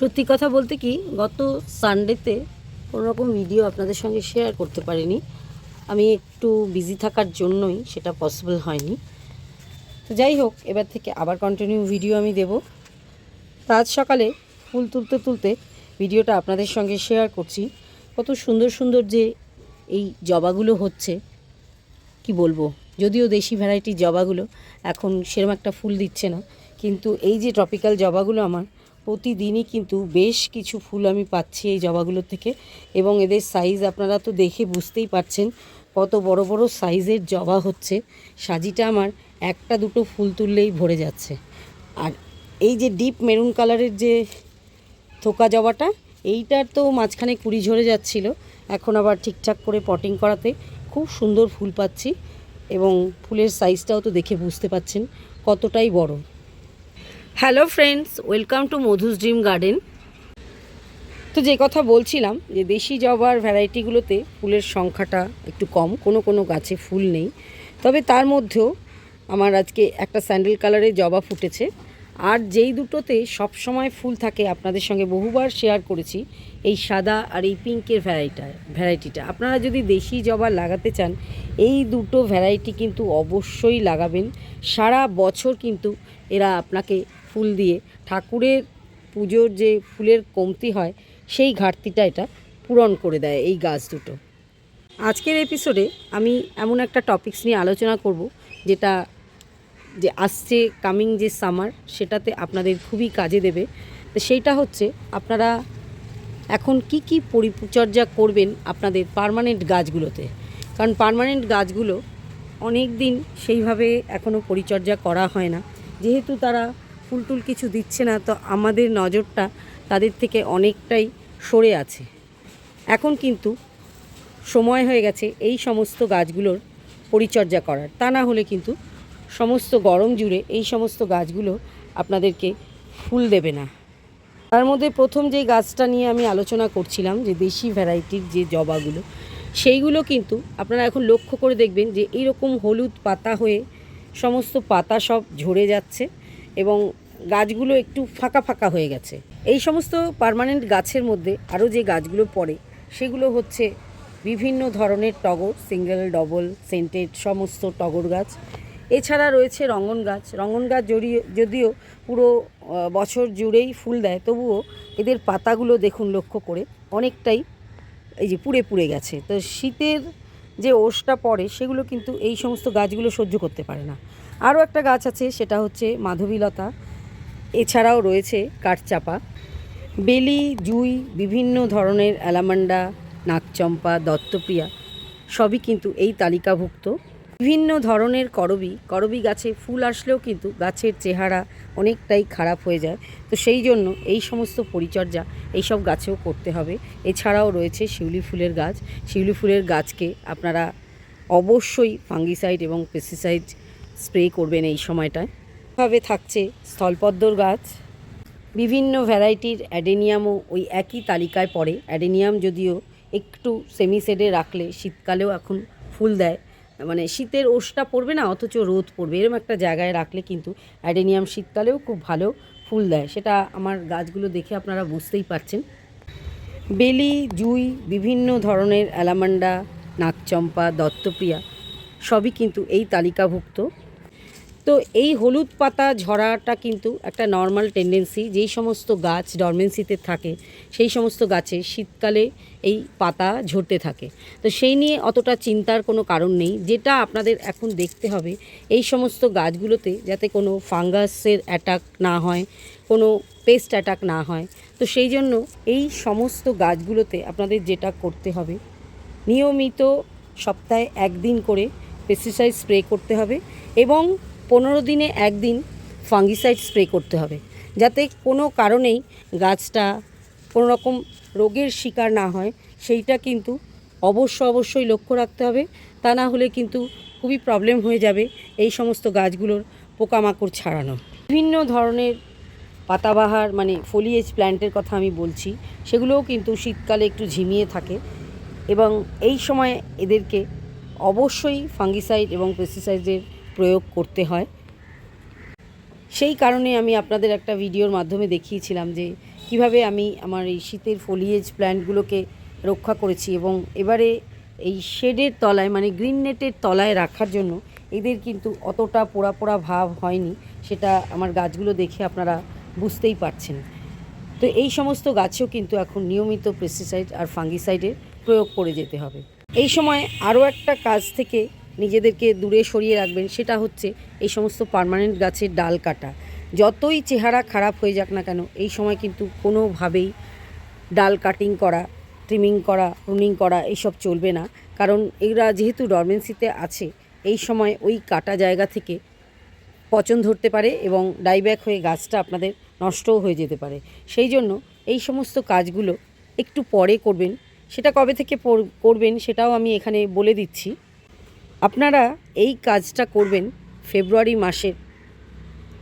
সত্যি কথা বলতে কি, গত সানডেতে রকম ভিডিও আপনাদের সঙ্গে শেয়ার করতে পারিনি। আমি একটু বিজি থাকার জন্যই সেটা পসিবল হয়নি। তো যাই হোক, এবার থেকে আবার কন্টিনিউ ভিডিও আমি দেব। তো আজ সকালে ফুল তুলতে তুলতে ভিডিওটা আপনাদের সঙ্গে শেয়ার করছি। কত সুন্দর সুন্দর যে এই জবাগুলো হচ্ছে, কি বলব? যদিও দেশি ভ্যারাইটির জবাগুলো এখন সেরকম একটা ফুল দিচ্ছে না, কিন্তু এই যে ট্রপিক্যাল জবাগুলো আমার প্রতিদিনই কিন্তু বেশ কিছু ফুল আমি পাচ্ছি এই জবাগুলোর থেকে এবং এদের সাইজ আপনারা তো দেখে বুঝতেই পারছেন কত বড় বড় সাইজের জবা হচ্ছে। সাজিটা আমার একটা দুটো ফুল তুললেই ভরে যাচ্ছে। আর এই যে ডিপ মেরুন কালারের যে থোকা জবাটা, এইটার তো মাঝখানে কুড়ি ঝরে যাচ্ছিল। এখন আবার ঠিকঠাক করে পটিং করাতে খুব সুন্দর ফুল পাচ্ছি এবং ফুলের সাইজটাও তো দেখে বুঝতে পাচ্ছেন কতটাই বড়। Hello friends, welcome to Madhu's dream garden. তো যে কথা বলছিলাম, যে দেশি জবার ভ্যারাইটিগুলোতে ফুলের সংখ্যাটা একটু কম, কোনো কোনো গাছে ফুল নেই। তবে তার মধ্যেও আমার আজকে একটা স্যান্ডেল কালারের জবা ফুটেছে। আর যেই দুটোতে সব সময় ফুল থাকে, আপনাদের সঙ্গে বহুবার শেয়ার করেছি, এই সাদা আর এই পিঙ্কের ভ্যারাইটা, ভ্যারাইটিটা। আপনারা যদি দেশি জবা লাগাতে চান, এই দুটো ভ্যারাইটি কিন্তু অবশ্যই লাগাবেন। সারা বছর কিন্তু এরা আপনাকে ফুল দিয়ে ঠাকুরের পুজোর যে ফুলের কমতি হয়, সেই ঘাটতিটা এটা পূরণ করে দেয় এই গাছ দুটো। আজকের এপিসোডে আমি এমন একটা টপিকস নিয়ে আলোচনা করব, যেটা যে আসছে কামিং যে সামার সেটাতে আপনাদের খুবই কাজে দেবে। তো সেইটা হচ্ছে, আপনারা এখন কি কি পরিচর্যা করবেন আপনাদের পার্মানেন্ট গাছগুলোতে? কারণ পার্মানেন্ট গাছগুলো অনেক দিন সেইভাবে এখনও পরিচর্যা করা হয় না। যেহেতু তারা ফুল টুল কিছু দিচ্ছে না, তো আমাদের নজরটা তাদের থেকে অনেকটাই সরে আছে। এখন কিন্তু সময় হয়ে গেছে এই সমস্ত গাছগুলোর পরিচর্যা করার। তা না হলে কিন্তু সমস্ত গরম জুড়ে এই সমস্ত গাছগুলো আপনাদেরকে ফুল দেবে না। তার মধ্যে প্রথম যে গাছটা নিয়ে আমি আলোচনা করছিলাম, যে দেশি ভ্যারাইটির যে জবাগুলো, সেইগুলো কিন্তু আপনারা এখন লক্ষ্য করে দেখবেন যে এইরকম হলুদ পাতা হয়ে সমস্ত পাতা সব ঝরে যাচ্ছে। এবং গাছগুলো একটু ফাঁকা ফাঁকা হয়ে গেছে। এই সমস্ত পার্মানেন্ট গাছের মধ্যে আরও যে গাছগুলো পড়ে, সেগুলো হচ্ছে বিভিন্ন ধরনের টগর সিঙ্গেল ডবল সেন্টেড সমস্ত টগর গাছ। এছাড়া রয়েছে রঙন গাছ। রঙন গাছ জড়িয়ে, যদিও পুরো বছর জুড়েই ফুল দেয়, তবুও এদের পাতাগুলো দেখুন লক্ষ্য করে অনেকটাই এই যে পুড়ে পুড়ে গেছে। তো শীতের যে ওষটা পড়ে, সেগুলো কিন্তু এই সমস্ত গাছগুলো সহ্য করতে পারে না। আরও একটা গাছ আছে, সেটা হচ্ছে মাধবীলতা। এছাড়াও রয়েছে কাঠচাপা, বেলি, জুই, বিভিন্ন ধরনের অ্যালামান্ডা নাকচম্পা দত্তপ্রিয়া, সবই কিন্তু এই তালিকাভুক্ত। বিভিন্ন ধরনের করবি করবি গাছে ফুল আসলেও কিন্তু গাছের চেহারা অনেকটাই খারাপ হয়ে যায়। তো সেই জন্য এই সমস্ত পরিচর্যা এই সব গাছেও করতে হবে। এছাড়াও রয়েছে শিউলি ফুলের গাছ। শিউলি ফুলের গাছকে আপনারা অবশ্যই ফাঙ্গিসাইড এবং পেস্টিসাইড স্প্রে করবেন এই সময়টায়। ভাবে থাকছে স্থলপদ্মর গাছ। বিভিন্ন ভ্যারাইটির অ্যাডেনিয়ামও ওই একই তালিকায় পড়ে। অ্যাডেনিয়াম যদিও একটু সেমি শেডে রাখলে শীতকালেও এখন ফুল দেয়। মানে শীতের ওষটা পড়বে না, অথচ রোদ পড়বে। এরকম একটা জায়গায় রাখলে কিন্তু অ্যাডেনিয়াম শীতকালেও খুব ভালো ফুল দেয়। সেটা আমার গাছগুলো দেখে আপনারা বুঝতেই পারছেন। বেলি, জুই, বিভিন্ন ধরনের অ্যালামান্ডা নাকচম্পা দত্তপ্রিয়া সবই কিন্তু এই তালিকাভুক্ত। তো এই হলুদ পাতা ঝরাটা কিন্তু একটা নর্মাল টেন্ডেন্সি যেই সমস্ত গাছ ডরমেন্সিতে থাকে, সেই সমস্ত গাছে শীতকালে এই পাতা ঝরতে থাকে। তো সেই নিয়ে অতটা চিন্তার কোনো কারণ নেই। যেটা আপনাদের এখন দেখতে হবে, এই সমস্ত গাছগুলোতে যাতে কোনো ফাঙ্গাসের অ্যাটাক না হয়, কোনো পেস্ট অ্যাটাক না হয়, তো সেই জন্য এই সমস্ত গাছগুলোতে আপনাদের যেটা করতে হবে, নিয়মিত সপ্তাহে একদিন করে পেস্টিসাইড স্প্রে করতে হবে এবং পনেরো দিনে একদিন ফাঙ্গিসাইড স্প্রে করতে হবে, যাতে কোনো কারণেই গাছটা কোনো রকম রোগের শিকার না হয়। সেইটা কিন্তু অবশ্য অবশ্যই লক্ষ্য রাখতে হবে। তা না হলে কিন্তু খুবই প্রবলেম হয়ে যাবে এই সমস্ত গাছগুলোর পোকামাকড় ছাড়ানো। বিভিন্ন ধরনের পাতাবাহার মানে ফলিয়েজ প্ল্যান্টের কথা আমি বলছি, সেগুলোও কিন্তু শীতকালে একটু ঝিমিয়ে থাকে এবং এই সময় এদেরকে অবশ্যই ফাঙ্গিসাইড এবং পেস্টিসাইডের প্রয়োগ করতে হয়। সেই কারণে আমি আপনাদের একটা ভিডিওর মাধ্যমে দেখিয়েছিলাম যে কীভাবে আমি আমার এই শীতের ফলিয়েজ প্ল্যান্টগুলোকে রক্ষা করেছি এবং এবারে এই শেডের তলায় মানে গ্রিন নেটের তলায় রাখার জন্য এদের কিন্তু অতটা পোড়া পোড়া ভাব হয়নি, সেটা আমার গাছগুলো দেখে আপনারা বুঝতেই পারছেন। তো এই সমস্ত গাছেও কিন্তু এখন নিয়মিত পেস্টিসাইড আর ফাঙ্গিসাইডের প্রয়োগ করে যেতে হবে। এই সময় আরও একটা কাজ থেকে নিজেদেরকে দূরে সরিয়ে রাখবেন, সেটা হচ্ছে এই সমস্ত পার্মানেন্ট গাছের ডাল কাটা। যতই চেহারা খারাপ হয়ে যাক না কেন, এই সময় কিন্তু কোনোভাবেই ডাল কাটিং করা ট্রিমিং করা প্রুনিং করা এইসব চলবে না। কারণ এরা যেহেতু ডরমেন্সিতে আছে, এই সময় ওই কাটা জায়গা থেকে পচন ধরতে পারে এবং ডাইব্যাক হয়ে গাছটা আপনাদের নষ্টও হয়ে যেতে পারে। সেই জন্য এই সমস্ত কাজগুলো একটু পরে করবেন। সেটা কবে থেকে করবেন সেটাও আমি এখানে বলে দিচ্ছি। আপনারা এই কাজটা করবেন ফেব্রুয়ারি মাসের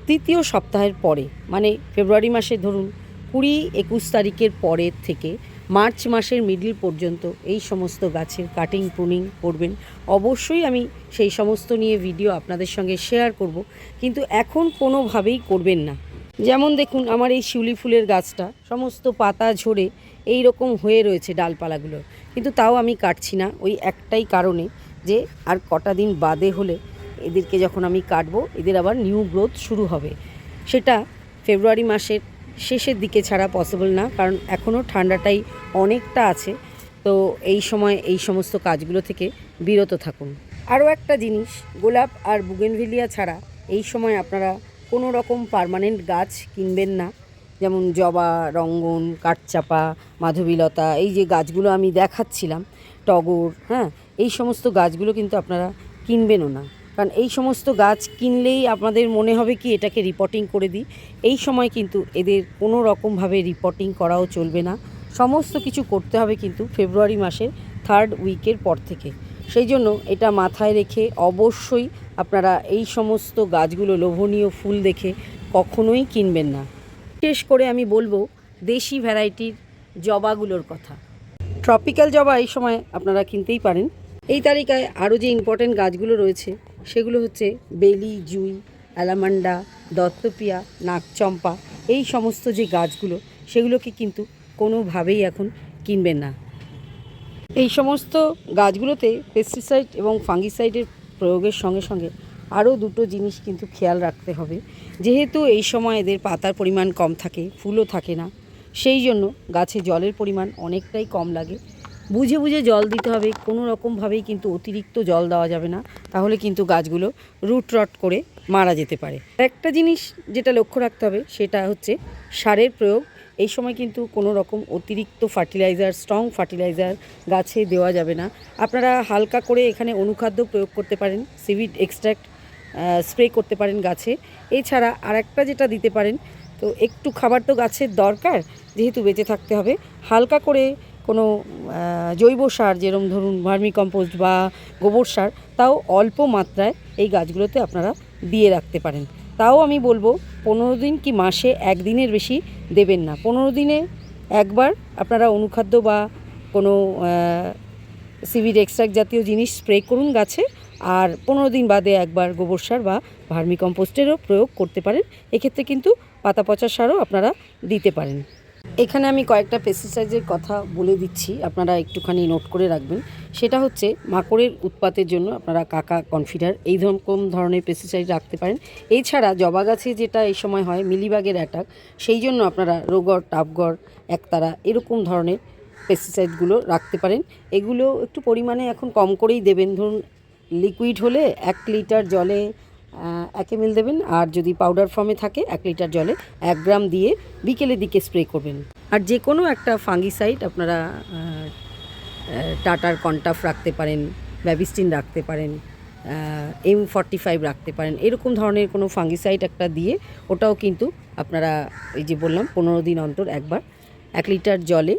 তৃতীয় সপ্তাহের পরে। মানে ফেব্রুয়ারি মাসে ধরুন কুড়ি একুশ তারিখের পরের থেকে মার্চ মাসের মিডিল পর্যন্ত এই সমস্ত গাছের কাটিং প্রুনিং করবেন। অবশ্যই আমি সেই সমস্ত নিয়ে ভিডিও আপনাদের সঙ্গে শেয়ার করব। কিন্তু এখন কোনোভাবেই করবেন না। যেমন দেখুন আমার এই শিউলি ফুলের গাছটা, সমস্ত পাতা ঝরে এই রকম হয়ে রয়েছে ডালপালাগুলো। কিন্তু তাও আমি কাটছি না। ওই একটাই কারণে যে আর কটা দিন বাদে হলে এদেরকে যখন আমি কাটবো, এদের আবার নিউ গ্রোথ শুরু হবে। সেটা ফেব্রুয়ারি মাসের শেষের দিকে ছাড়া পসিবল না, কারণ এখনও ঠান্ডাটাই অনেকটা আছে। তো এই সময় এই সমস্ত কাজগুলো থেকে বিরত থাকুন। আরও একটা জিনিস, গোলাপ আর বুগেনভিলিয়া ছাড়া এই সময় আপনারা কোনো রকম পার্মানেন্ট গাছ কিনবেন না। যেমন জবা, রঙ্গন, কাঠচাপা, মাধবীলতা, এই যে গাছগুলো আমি দেখাচ্ছিলাম, টগর হ্যাঁ এই সমস্ত গাছগুলো কিন্তু আপনারা কিনবেনও না। কারণ এই সমস্ত গাছ কিনলেই আপনাদের মনে হবে কি এটাকে রিপোর্টিং করে দিই। এই সময় কিন্তু এদের কোনো রকমভাবে রিপোর্টিং করাও চলবে না। সমস্ত কিছু করতে হবে কিন্তু ফেব্রুয়ারি মাসের থার্ড উইকের পর থেকে। সেই জন্য এটা মাথায় রেখে অবশ্যই আপনারা এই সমস্ত গাছগুলো লোভনীয় ফুল দেখে কখনোই কিনবেন না। বিশেষ করে আমি বলব দেশি ভ্যারাইটির জবাগুলোর কথা। ট্রপিক্যাল জবা এই সময় আপনারা কিনতেই পারেন। এই তালিকায় আরও যে ইম্পর্টেন্ট গাছগুলো রয়েছে, সেগুলো হচ্ছে বেলি, জুই, অ্যালামান্ডা, দত্তপিয়া নাকচম্পা এই সমস্ত যে গাছগুলো, সেগুলোকে কিন্তু কোনোভাবেই এখন কিনবেন না। এই সমস্ত গাছগুলোতে পেস্টিসাইড এবং ফাঙ্গিসাইডের প্রয়োগের সঙ্গে সঙ্গে আরও দুটো জিনিস কিন্তু খেয়াল রাখতে হবে। যেহেতু এই সময় এদের পাতার পরিমাণ কম থাকে, ফুলও থাকে না, সেই জন্য গাছে জলের পরিমাণ অনেকটাই কম লাগে। বুঝে বুঝে জল দিতে হবে, কোনো রকমভাবেই কিন্তু অতিরিক্ত জল দেওয়া যাবে না, তাহলে কিন্তু গাছগুলো রুট রট করে মারা যেতে পারে। একটা জিনিস যেটা লক্ষ্য রাখতে হবে, সেটা হচ্ছে সারের প্রয়োগ। এই সময় কিন্তু কোনো রকম অতিরিক্ত ফার্টিলাইজার, স্ট্রং ফার্টিলাইজার গাছে দেওয়া যাবে না। আপনারা হালকা করে এখানে অনুখাদ্য প্রয়োগ করতে পারেন, সিভিড এক্সট্রাক্ট স্প্রে করতে পারেন গাছে। এছাড়া আর একটা যেটা দিতে পারেন, তো একটু খাবার তো গাছের দরকার, যেহেতু বেঁচে থাকতে হবে। হালকা করে কোনো জৈব সার যেরকম ধরুন ভার্মি কম্পোস্ট বা গোবর সার, তাও অল্প মাত্রায় এই গাছগুলোতে আপনারা দিয়ে রাখতে পারেন। তাও আমি বলব, পনেরো দিন কি মাসে একদিনের বেশি দেবেন না। পনেরো দিনে একবার আপনারা অনুখাদ্য বা কোনো সিভিড এক্সট্রাক্ট জাতীয় জিনিস স্প্রে করুন গাছে আর পনেরো দিন বাদে একবার গোবর সার বা ভার্মি কম্পোস্টেরও প্রয়োগ করতে পারেন। এক্ষেত্রে কিন্তু পাতা পচা সারও আপনারা দিতে পারেন। এখানে আমি কয়েকটা পেস্টিসাইডের কথা বলে দিচ্ছি, আপনারা একটুখানি নোট করে রাখবেন। সেটা হচ্ছে মাকড়ের উৎপাতের জন্য আপনারা কাকা কনফিডার এই রকম ধরনের পেস্টিসাইড রাখতে পারেন। এছাড়া জবা গাছে যেটা এই সময় হয় মিলিবাগের অ্যাটাক সেই জন্য আপনারা রোগর টাপগড় একতারা এরকম ধরনের পেস্টিসাইডগুলো রাখতে পারেন। এগুলো একটু পরিমাণে এখন কম করেই দেবেন। ধরুন লিকুইড হলে এক লিটার জলে এক এম দেবেন। আর যদি পাউডার ফর্মে থাকে, এক লিটার জলে এক গ্রাম দিয়ে বিকেলের দিকে স্প্রে করবেন। আর যে কোনো একটা ফাঙ্গিসাইড আপনারা টাটার কন্টাফ রাখতে পারেন ব্যাবিস্টিন রাখতে পারেন এম ফর্টি ফাইভ রাখতে পারেন। এরকম ধরনের কোনো ফাঙ্গিসাইড একটা দিয়ে ওটাও কিন্তু আপনারা, এই যে বললাম, পনেরো দিন অন্তর একবার এক লিটার জলে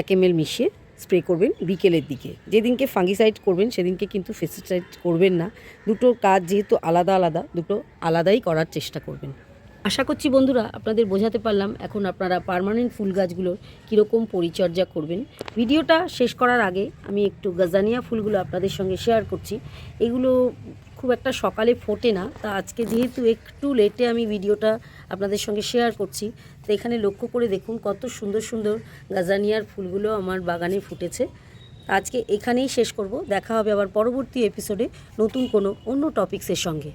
এক এম মিশিয়ে স্প্রে করবেন বিকেলের দিকে। যেদিনকে ফাঙ্গিসাইড করবেন, সেদিনকে কিন্তু ফেসিসাইড করবেন না। দুটো কাজ যেহেতু আলাদা আলাদা, দুটো আলাদাই করার চেষ্টা করবেন। আশা করছি বন্ধুরা, আপনাদের বোঝাতে পারলাম এখন আপনারা পারমানেন্ট ফুল গাছগুলোর কীরকম পরিচর্যা করবেন। ভিডিওটা শেষ করার আগে আমি একটু গাজানিয়া ফুলগুলো আপনাদের সঙ্গে শেয়ার করছি। এগুলো খুব একটা সকালে ফোটে না। তা আজকে যেহেতু একটু লেটে আমি ভিডিওটা আপনাদের সঙ্গে শেয়ার করছি, তো এখানে লক্ষ্য করে দেখুন কত সুন্দর সুন্দর গাজানিয়ার ফুলগুলো আমার বাগানে ফুটেছে। আজকে এখানেই শেষ করব। দেখা হবে আবার পরবর্তী এপিসোডে নতুন কোনো অন্য টপিক্সের সঙ্গে।